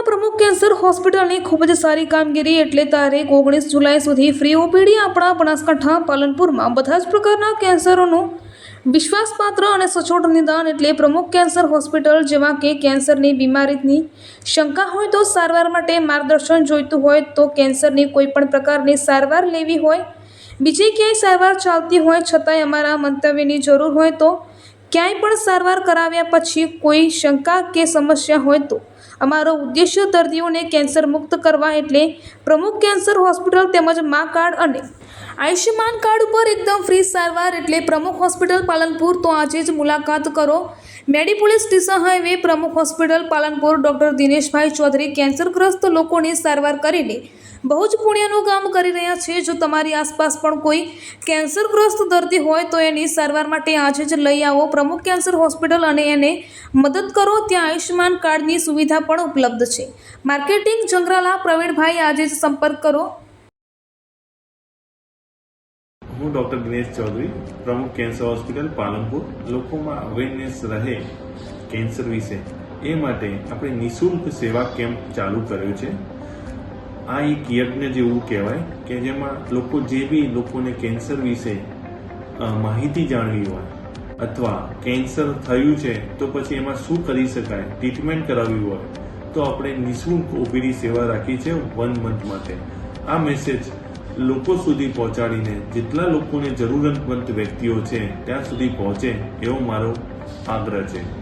હોસ્પિટલની ખૂબ જ સારી કામગીરી એટલે તારીખ ઓગણીસ જુલાઈ સુધી ફ્રી ઓપીડી આપણા બનાસકાંઠા, પાલનપુરમાં બધા જ પ્રકારના કેન્સરોનું વિશ્વાસપાત્ર અને સચોટ નિદાન એટલે પ્રમુખ કેન્સર હોસ્પિટલ જેવા કે કેન્સરની બીમારીની શંકા હોય તો સારવાર માટે માર્ગદર્શન જોઈતું હોય તો કેન્સરની કોઈ પણ પ્રકારની સારવાર લેવી હોય, બીજી ક્યાંય સારવાર ચાલતી હોય છતાંય અમારા મંતવ્યની જરૂર હોય તો ક્યાંય પણ સારવાર કરાવ્યા પછી કોઈ શંકા કે સમસ્યા હોય તો અમારો ઉદ્દેશ્ય દર્દીઓને કેન્સર મુક્ત કરવા એટલે પ્રમુખ કેન્સર હોસ્પિટલ તેમજ મા કાર્ડ અને આયુષ્યમાન કાર્ડ ઉપર એકદમ ફ્રી સારવાર એટલે પ્રમુખ હોસ્પિટલ પાલનપુર તો આજે જ મુલાકાત કરો. મેડીપોલીસ station highway Pramukh hospital Palanpur doctor Dineshbhai Chaudhari કેન્સરગ્રસ્ત લોકોની સારવાર કરીને બહુ જ પુણ્યનું કામ કરી રહ્યા છે. જો તમારી આસપાસ પણ કોઈ કેન્સરગ્રસ્ત દર્દી હોય તો એની સારવાર માટે આજે જ લઈ આવો. પ્રમુખ કેન્સર હોસ્પિટલ અને એને મદદ કરો. ત્યાં આયુષ્યમાન કાર્ડની સુવિધા પણ ઉપલબ્ધ છે. માર્કેટિંગ જંગરાલા પ્રવીણભાઈ, આજે જ સંપર્ક કરો. હું ડૉક્ટર દિનેશ ચૌધરી, પ્રમુખ કેન્સર હોસ્પિટલ, પાલનપુર. લોકોમાં અવેરનેસ રહે કેન્સર વિશે. એ માટે આપણે નિઃશુલ્ક સેવા કેમ્પ ચાલુ કર્યો છે. આ એક યજ્ઞ જેવું કહેવાય કે જેમાં લોકો જે બી લોકોને કેન્સર વિશે માહિતી જાણવી હોય અથવા કેન્સર થયું છે, તો પછી એમાં શું કરી શકાય ટ્રીટમેન્ટ કરાવવી હોય, તો આપણે નિઃશુલ્ક ઓપીડી સેવા રાખી છે વન મંથ માટે. આ મેસેજ લોકો સુધી પહોંચાડીને જેટલા લોકોને જરૂરતમંદ વ્યક્તિઓ છે, ત્યાં સુધી પહોંચે એવો મારો આગ્રહ છે.